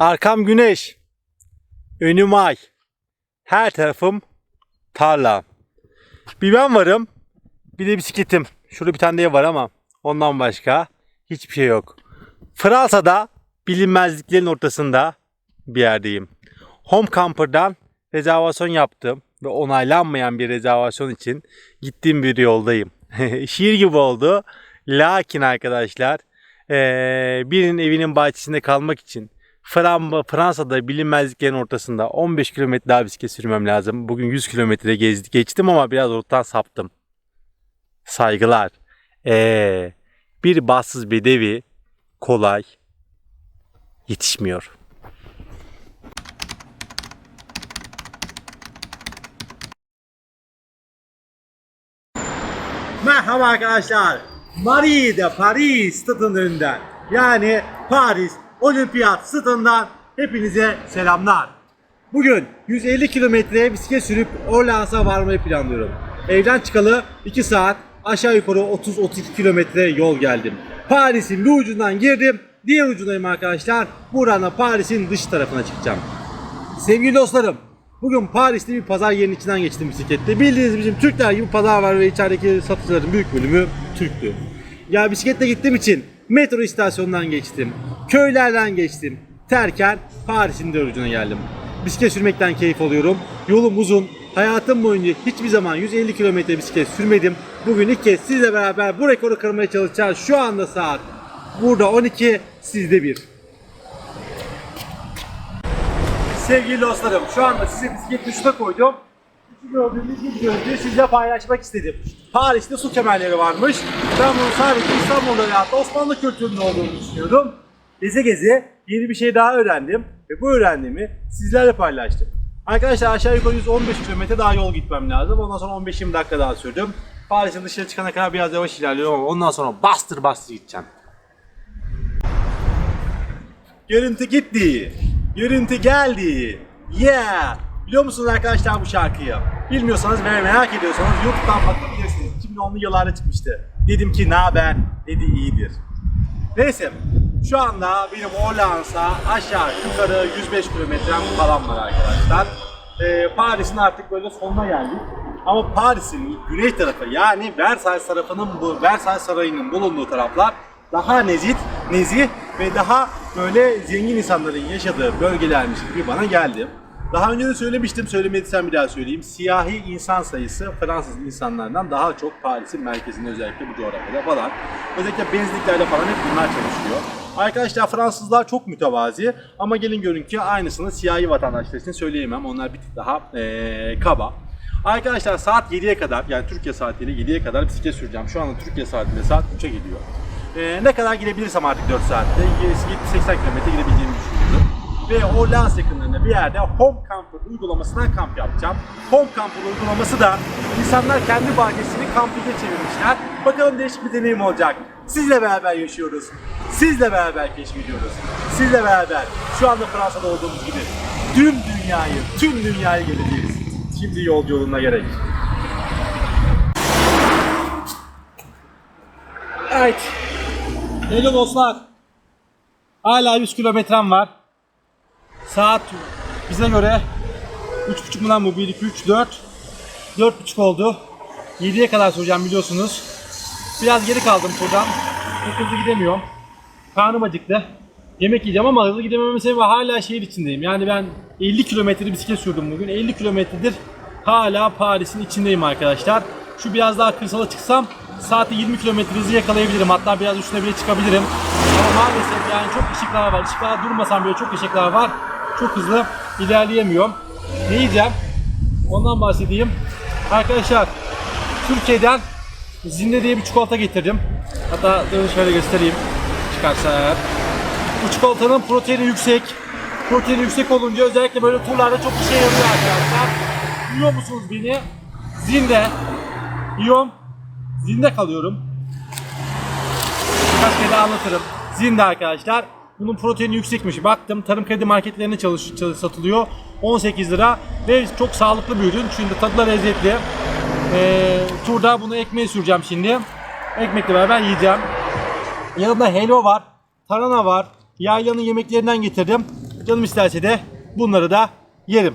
Arkam güneş. Önüm ay. Her tarafım tarla. Bir ben varım. Bir de bisikletim. Şurada bir tane de var ama ondan başka hiçbir şey yok. Fransa'da bilinmezliklerin ortasında bir yerdeyim. Home Camper'dan rezervasyon yaptım ve onaylanmayan bir rezervasyon için gittiğim bir yoldayım. Şiir gibi oldu. Lakin arkadaşlar birinin evinin bahçesinde kalmak için Fransa'da bilinmezliklerin ortasında 15 kilometre daha bisiklet sürmem lazım. Bugün 100 kilometre gezdik geçtim ama biraz ortadan saptım. Saygılar. Eee, bir bassız bedevi kolay yetişmiyor. Merhaba arkadaşlar. Marie de Paris önünden. Yani Paris Olimpiyat stadından hepinize selamlar. Bugün 150 kilometre bisiklet sürüp Orleans'a varmayı planlıyorum. Evden çıkalı 2 saat aşağı yukarı 30-32 kilometre yol geldim. Paris'in bir ucundan girdim. Diğer ucundayım arkadaşlar. Buradan da Paris'in dış tarafına çıkacağım. Sevgili dostlarım, bugün Paris'te bir pazar yerinin içinden geçtim bisikletle. Bildiğiniz bizim Türkler gibi pazar var ve içerideki satıcıların büyük bölümü Türktü. Ya bisikletle gittiğim için metro istasyonundan geçtim, köylerden geçtim. Terken Paris'in dört ucuna geldim. Bisiklet sürmekten keyif alıyorum. Yolum uzun. Hayatım boyunca hiçbir zaman 150 kilometre bisiklet sürmedim. Bugün ilk kez sizle beraber bu rekoru kırmaya çalışacağız. Şu anda saat burada 12, sizde 1. Sevgili dostlarım şu anda size bisiklet dışına koydum. Şu gördüğünüz bir görüntüyü sizle paylaşmak istedim. Paris'te su kemerleri varmış. Ben bunu sadece İstanbul'da ya da Osmanlı kültüründe olduğunu düşünüyordum. Geze geze yeni bir şey daha öğrendim ve bu öğrendiğimi sizlerle paylaştım. Arkadaşlar aşağı yukarı 115 kilometre daha yol gitmem lazım. Ondan sonra 15-20 dakika daha sürdüm. Paris'in dışarı çıkana kadar biraz yavaş ilerliyorum ama ondan sonra bastır bastır gideceğim. Görüntü gitti. Görüntü geldi. Yeah. Biliyor musunuz arkadaşlar bu şarkıyı? Bilmiyorsanız ve merak ediyorsanız YouTube'dan bakabilirsiniz. 2010'lu yıllarda çıkmıştı. Dedim ki ne haber? Dedi iyidir. Neyse. Şu anda benim Orleans'a aşağı yukarı 105 kilometrem falan var arkadaşlar. Ee, Paris'in artık böyle sonuna geldik. Ama Paris'in güney tarafı yani Versailles tarafının bu Versailles Sarayı'nın bulunduğu taraflar daha nezih, nezih ve daha böyle zengin insanların yaşadığı bölgelermiş gibi bana geldi. Daha önce de söylemiştim, söylemediysem bir daha söyleyeyim. Siyahi insan sayısı Fransız insanlardan daha çok Paris'in merkezinde özellikle bu coğrafyada falan. Özellikle benzinliklerde falan hep bunlar çalışıyor. Arkadaşlar Fransızlar çok mütevazi ama gelin görün ki aynısını siyahi vatandaşlar için söyleyemem. Onlar bir tık daha eee, kaba. Arkadaşlar saat 7'ye kadar yani Türkiye saatiyle 7'ye kadar bisiklet süreceğim. Şu anda Türkiye saatiyle saat 3'e gidiyor. Ee, ne kadar gidebilirsem artık 4 saatte 70-80 km gidebileceğimi düşünüyorum. Ve o Lens yakınlarında bir yerde Home Camper uygulamasından kamp yapacağım. Home Camper uygulaması da insanlar kendi bahçesini kampinge çevirmişler. Bakalım değişik bir deneyim olacak. Sizle beraber yaşıyoruz. Sizle beraber keşfediyoruz. Sizle beraber şu anda Fransa'da olduğumuz gibi tüm dünyayı, tüm dünyayı gezeceğiz. Şimdi yolculuğuna gerek. Evet. Hello dostlar. Hala 100 kilometrem var. Saat bize göre 3.30 mu lan bu? 1, 2, 3, 4. 4.30 oldu. 7'ye kadar süreceğim biliyorsunuz. Biraz geri kaldım şuradan. Çok hızlı gidemiyorum. Karnım acıktı. Yemek yiyeceğim ama hızlı gidemememin sebebi hala şehir içindeyim. Yani ben 50 kilometre bisiklet sürdüm bugün. 50 kilometredir hala Paris'in içindeyim arkadaşlar. Şu biraz daha kırsala çıksam saatte 20 kilometre hızı yakalayabilirim. Hatta biraz üstüne bile çıkabilirim. Ama maalesef yani çok ışıklar var. Işıklar durmasam bile çok ışıklar var. Çok hızlı ilerleyemiyorum. Ne yiyeceğim? Ondan bahsedeyim. Arkadaşlar Türkiye'den Zinde diye bir çikolata getirdim. Hatta durun şöyle göstereyim. Çıkarsa. Bu çikolatanın proteini yüksek. Proteini yüksek olunca özellikle böyle turlarda çok işe yarıyor arkadaşlar. Yiyor musunuz beni? Zinde. Yiyorum. Zinde kalıyorum. Birkaç kere anlatırım. Zinde arkadaşlar. Bunun proteini yüksekmiş. Baktım tarım kredi marketlerinde çalış, çalış- satılıyor. 18 lira ve çok sağlıklı bir ürün. Çünkü tadı da lezzetli. Ee, turda bunu ekmeğe süreceğim şimdi. Ekmekle beraber yiyeceğim. Yanında helva var, tarhana var. Yaylanın yemeklerinden getirdim. Canım isterse de bunları da yerim.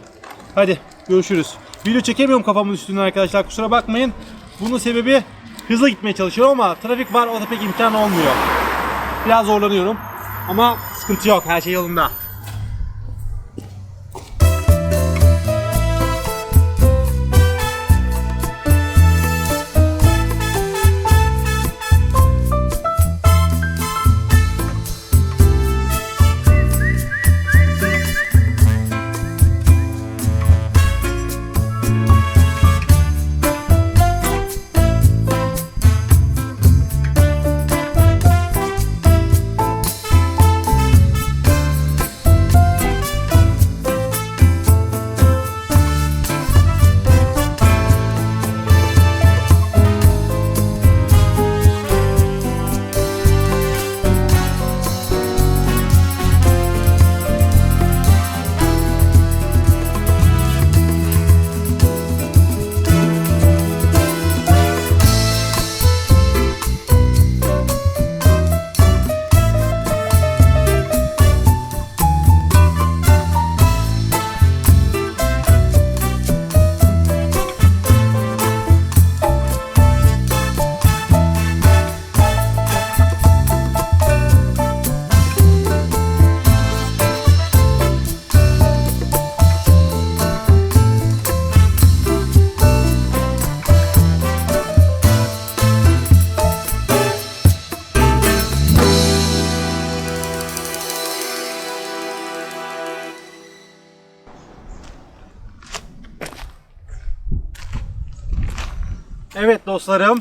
Hadi görüşürüz. Video çekemiyorum kafamın üstünden arkadaşlar kusura bakmayın. Bunun sebebi hızlı gitmeye çalışıyorum ama trafik var o da pek imkan olmuyor. Biraz zorlanıyorum ama sıkıntı yok her şey yolunda. Evet dostlarım.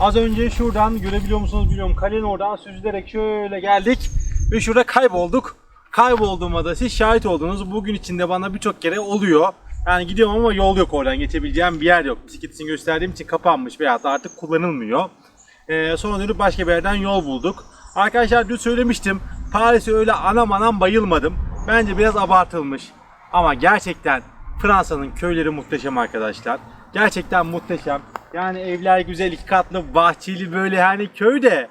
Az önce şuradan görebiliyor musunuz bilmiyorum. Kalenin oradan süzülerek şöyle geldik. Ve şurada kaybolduk. Kaybolduğuma da siz şahit oldunuz. Bugün içinde bana birçok kere oluyor. Yani gidiyorum ama yol yok oradan. Geçebileceğim bir yer yok. Bisikletini gösterdiğim için kapanmış veya da artık kullanılmıyor. Ee, sonra dönüp başka bir yerden yol bulduk. Arkadaşlar dün söylemiştim. Paris'e öyle anam anam bayılmadım. Bence biraz abartılmış. Ama gerçekten Fransa'nın köyleri muhteşem arkadaşlar. Gerçekten muhteşem. Yani evler güzel, iki katlı, bahçeli böyle hani köyde.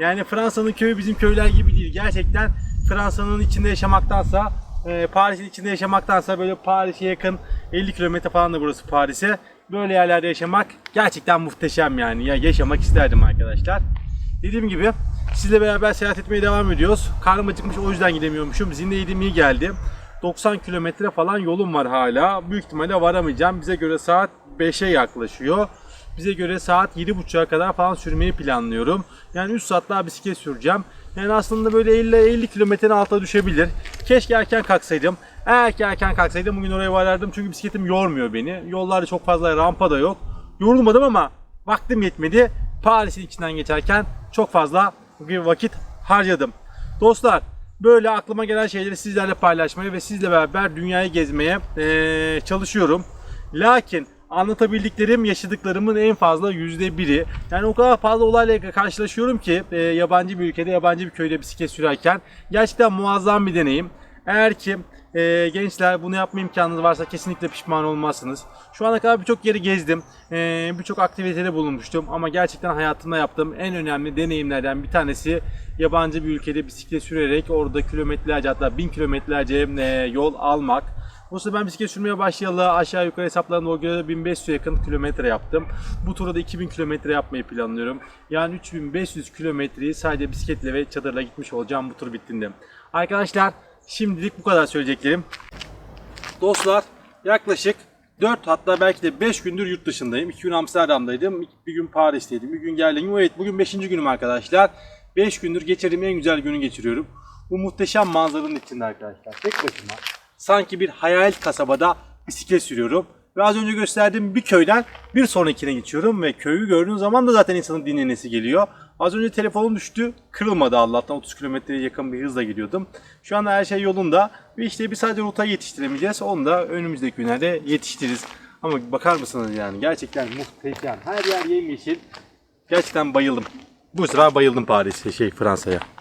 Yani Fransa'nın köyü bizim köyler gibi değil. Gerçekten Fransa'nın içinde yaşamaktansa, e, Paris'in içinde yaşamaktansa böyle Paris'e yakın 50 kilometre falan da burası Paris'e. Böyle yerlerde yaşamak gerçekten muhteşem yani. Ya yaşamak isterdim arkadaşlar. Dediğim gibi sizle beraber seyahat etmeye devam ediyoruz. Karnım acıkmış o yüzden gidemiyormuşum. Zinde yedim iyi geldi. 90 kilometre falan yolum var hala. Büyük ihtimalle varamayacağım. Bize göre saat 5'e yaklaşıyor. Bize göre saat 7.30'a kadar falan sürmeyi planlıyorum. Yani 3 saat daha bisiklet süreceğim. Yani aslında böyle 50 50 kilometrenin altına düşebilir. Keşke erken kalksaydım. Eğer ki erken kalksaydım bugün oraya varardım çünkü bisikletim yormuyor beni. Yollarda çok fazla rampa da yok. Yorulmadım ama vaktim yetmedi. Paris'in içinden geçerken çok fazla bir vakit harcadım. Dostlar böyle aklıma gelen şeyleri sizlerle paylaşmaya ve sizle beraber dünyayı gezmeye eee, çalışıyorum. Lakin anlatabildiklerim yaşadıklarımın en fazla yüzde biri. Yani o kadar fazla olayla karşılaşıyorum ki e, yabancı bir ülkede, yabancı bir köyde bisiklet sürerken gerçekten muazzam bir deneyim. Eğer ki e, gençler bunu yapma imkanınız varsa kesinlikle pişman olmazsınız. Şu ana kadar birçok yeri gezdim, e, birçok aktivitede bulunmuştum ama gerçekten hayatımda yaptığım en önemli deneyimlerden bir tanesi yabancı bir ülkede bisiklet sürerek orada kilometrelerce hatta bin kilometrelerce e, yol almak. Bu sefer ben bisiklet sürmeye başlayalı aşağı yukarı hesaplarına o göre 1500 yakın kilometre yaptım. Bu turda da 2000 kilometre yapmayı planlıyorum. Yani 3500 kilometreyi sadece bisikletle ve çadırla gitmiş olacağım bu tur bittiğinde. Arkadaşlar şimdilik bu kadar söyleyeceklerim. Dostlar yaklaşık 4 hatta belki de 5 gündür yurt dışındayım. 2 gün Amsterdam'daydım, bir gün Paris'teydim, bir gün geldim. Evet bugün 5. günüm arkadaşlar. 5 gündür geçirdiğim en güzel günü geçiriyorum. Bu muhteşem manzaranın içinde arkadaşlar. Tek başıma sanki bir hayal kasabada bisiklet sürüyorum. Ve az önce gösterdiğim bir köyden bir sonrakine geçiyorum ve köyü gördüğün zaman da zaten insanın dinlenesi geliyor. Az önce telefonum düştü, kırılmadı Allah'tan 30 kilometreye yakın bir hızla gidiyordum. Şu anda her şey yolunda ve işte bir sadece rotayı yetiştiremeyeceğiz. Onu da önümüzdeki günlerde yetiştiririz. Ama bakar mısınız yani gerçekten muhteşem. Her yer yemyeşil. Gerçekten bayıldım. Bu sefer bayıldım Paris'e, şey Fransa'ya.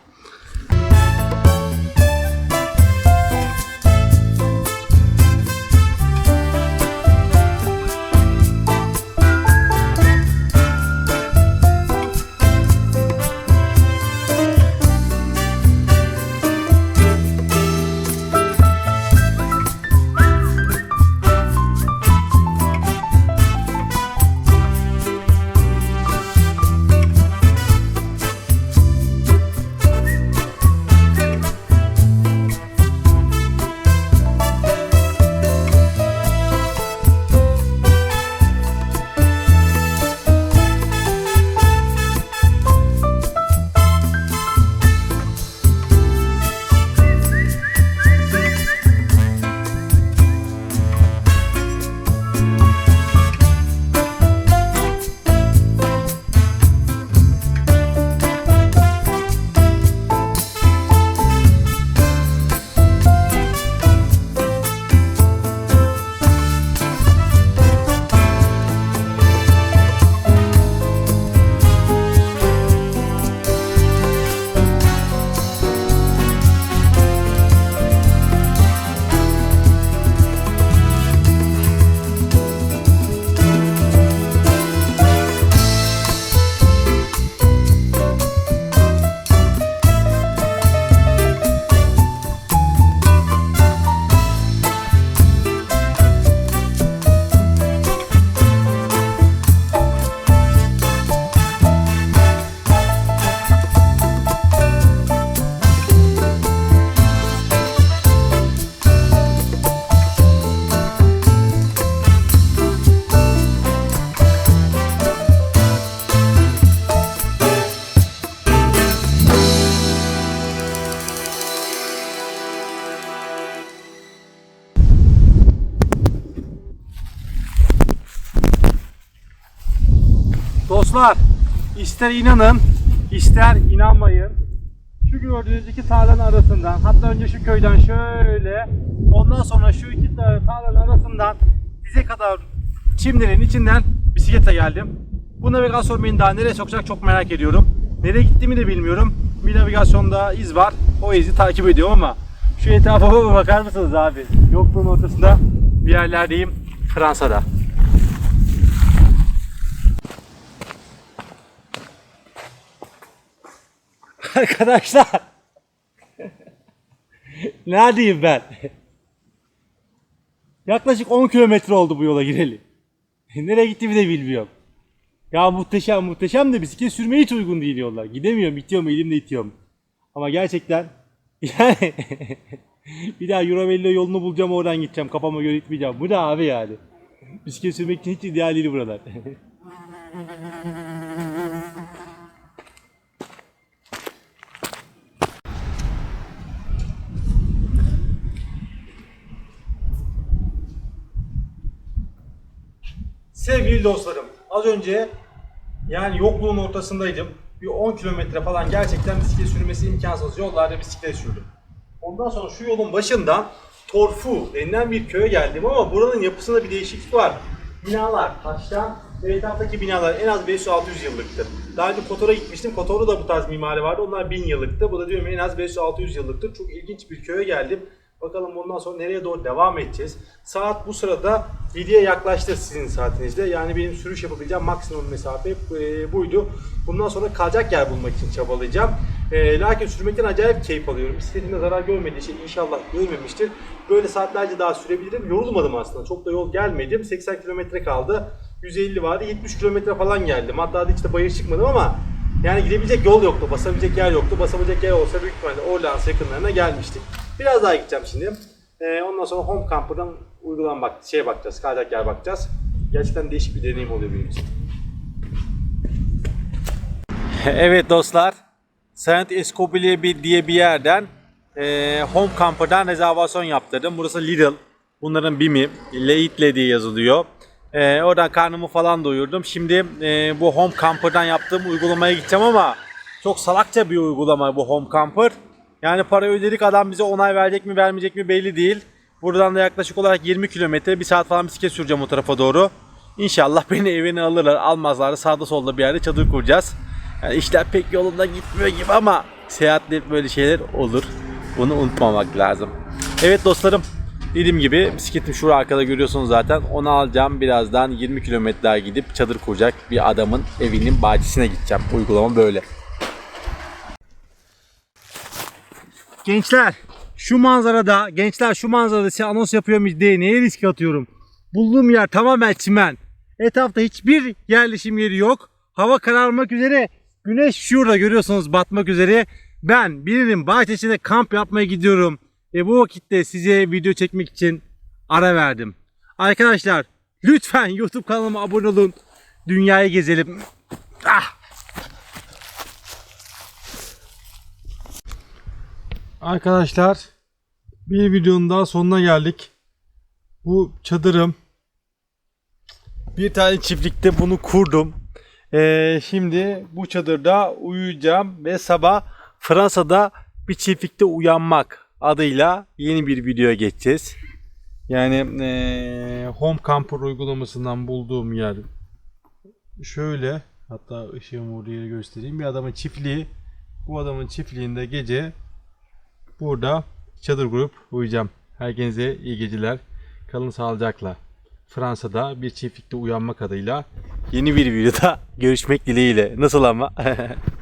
İster inanın ister inanmayın şu gördüğünüz iki tarlanın arasından hatta önce şu köyden şöyle ondan sonra şu iki tar- tarlanın arasından dize kadar çimlerin içinden bisiklete geldim. Bu navigasyon beni daha nereye sokacak çok merak ediyorum. Nereye gittiğimi de bilmiyorum. Bir navigasyonda iz var. O izi takip ediyorum ama şu etrafa bakar mısınız abi? Yokluğun ortasında bir yerlerdeyim. Fransa'da. Arkadaşlar. Neredeyim ben? Yaklaşık 10 kilometre oldu bu yola gireli. Nereye gittiğimi de bilmiyorum. Ya muhteşem muhteşem de bisiklet sürmeye hiç uygun değil yollar. Gidemiyorum, itiyorum, elimle itiyorum. Ama gerçekten yani bir daha Eurovello yolunu bulacağım oradan gideceğim. Kafama göre gitmeyeceğim. Bu ne abi yani? Bisiklet sürmek için hiç ideal değil buralar. Sevgili dostlarım, az önce yani yokluğun ortasındaydım. Bir 10 kilometre falan gerçekten bisiklet sürmesi imkansız yollarda bisiklet sürdüm. Ondan sonra şu yolun başından Torfu denilen bir köye geldim ama buranın yapısında bir değişiklik var. Binalar taştan ve etraftaki binalar en az 500-600 yıllıktır. Daha önce Kotor'a gitmiştim. Kotor'da da bu tarz mimari vardı. Onlar 1000 yıllıktı. Bu da diyorum en az 500-600 yıllıktır. Çok ilginç bir köye geldim. Bakalım bundan sonra nereye doğru devam edeceğiz. Saat bu sırada 7'ye yaklaştı sizin saatinizde. Yani benim sürüş yapabileceğim maksimum mesafe e, buydu. Bundan sonra kalacak yer bulmak için çabalayacağım. E, lakin sürmekten acayip keyif alıyorum. Bisikletimde zarar görmediği için inşallah görmemiştir. Böyle saatlerce daha sürebilirim. Yorulmadım aslında. Çok da yol gelmedim. 80 kilometre kaldı. 150 vardı. 70 kilometre falan geldim. Hatta hiç de bayır çıkmadım ama yani gidebilecek yol yoktu. Basabilecek yer yoktu. Basabilecek yer olsa büyük ihtimalle Orleans yakınlarına gelmiştik. Biraz daha gideceğim şimdi. Ee, ondan sonra Home Camper'dan uygulanan bak şeye bakacağız. Kalacak yer bakacağız. Gerçekten değişik bir deneyim oluyor benim için. evet dostlar. Saint Escobile bir- diye bir yerden e, Home Camper'dan rezervasyon yaptırdım. Burası Lidl. Bunların BİM'i. Leitle diye yazılıyor. E, oradan karnımı falan doyurdum. Şimdi e, bu Home Camper'dan yaptığım uygulamaya gideceğim ama çok salakça bir uygulama bu Home Camper. Yani para ödedik adam bize onay verecek mi vermeyecek mi belli değil. Buradan da yaklaşık olarak 20 kilometre bir saat falan bisiklet süreceğim o tarafa doğru. İnşallah beni evine alırlar almazlar da sağda solda bir yerde çadır kuracağız. Yani işler pek yolunda gitmiyor gibi ama seyahatte hep böyle şeyler olur. Bunu unutmamak lazım. Evet dostlarım dediğim gibi bisikletim şurada arkada görüyorsunuz zaten. Onu alacağım birazdan 20 kilometre daha gidip çadır kuracak bir adamın evinin bahçesine gideceğim. Uygulama böyle. Gençler şu manzarada gençler şu manzarada size anons yapıyorum diye neye risk atıyorum? Bulduğum yer tamamen çimen. Etrafta hiçbir yerleşim yeri yok. Hava kararmak üzere. Güneş şurada görüyorsunuz batmak üzere. Ben birinin bahçesinde kamp yapmaya gidiyorum. Ve bu vakitte size video çekmek için ara verdim. Arkadaşlar lütfen YouTube kanalıma abone olun. Dünyayı gezelim. Ah! Arkadaşlar bir videonun daha sonuna geldik. Bu çadırım. Bir tane çiftlikte bunu kurdum. Ee, şimdi bu çadırda uyuyacağım ve sabah Fransa'da bir çiftlikte uyanmak adıyla yeni bir videoya geçeceğiz. Yani ee, Home Camper uygulamasından bulduğum yer şöyle hatta ışığımı oraya göstereyim. Bir adamın çiftliği. Bu adamın çiftliğinde gece Burada çadır grup uyuyacağım. Herkese iyi geceler. Kalın sağlıcakla. Fransa'da bir çiftlikte uyanmak adıyla yeni bir videoda görüşmek dileğiyle. Nasıl ama?